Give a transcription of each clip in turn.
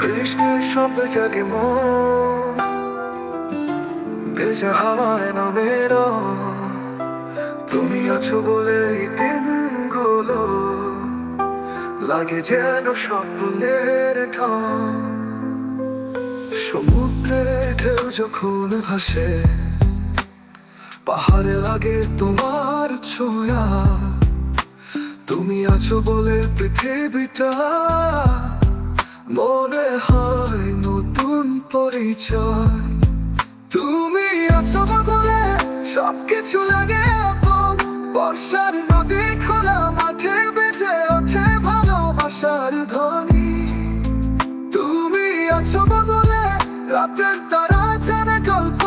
বৃষ্টির শব্দ জাগে মন। ভেজা হাওয়ায় নামের। তুমি আছো বলে এই দিনগুলো লাগে যেন স্বপ্নের ঢং সমুদ্রে ঢেউ যখন ভাসে, পাহাড়ে লাগে তোমার ছোঁয়া। তুমি আছো বলে পৃথিবীটা মনে হয় নতুন পরিচয়। তুমি আছো বলে সবকিছু লাগে আপন। বর্ষার নদী খোলা, মাঠে বেজে ওঠে ভালোবাসার ধ্বনি। তুমি আছো বলে রাতের তারা জানে গল্প।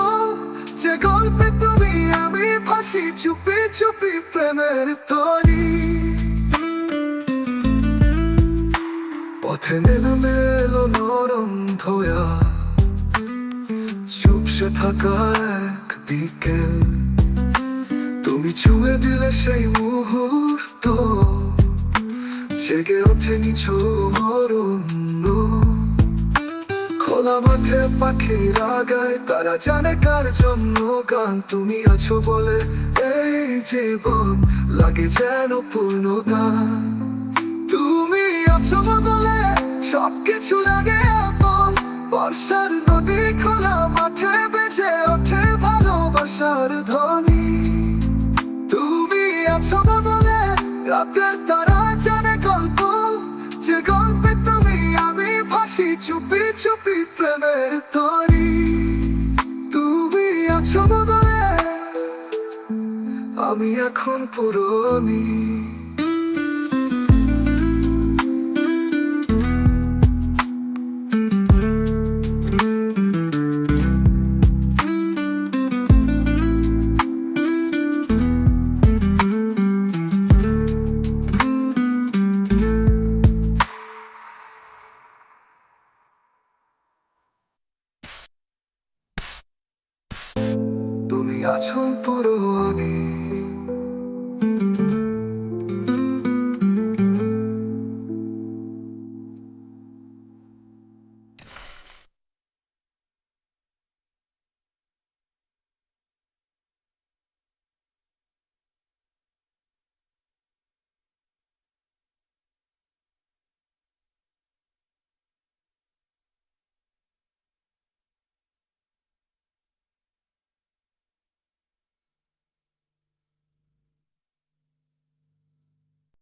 যে গল্পে তুমি আমি ভাসি চুপি চুপি প্রেমের তরি পথে নেমে মেলো নরম ধোয়া চুপসে থাকা এক বিকেল তুমি ছুঁয়ে দিলে সেই মুহূর্ত জেগে ওঠে নিচু অরণ্য খোলা মাঠে পাখিরা গায় তারা জানে কার জন্য গান তুমি আছো বলে এই জীবন লাগে যেন পূর্ণদান তুমি আছো বলে সবকিছু লাগে আপন। বর্ষার নদী খোলা, মাঠে বেজে ওঠে ভালোবাসার ধ্বনি। তুমি আছো বলে রাতের তারা জানে গল্প। যে গল্পে তুমি, আমি ভাসি চুপি চুপি প্রেমের তরি তুমি আছো বলে আমি এখন পুরো আছো পরো আমি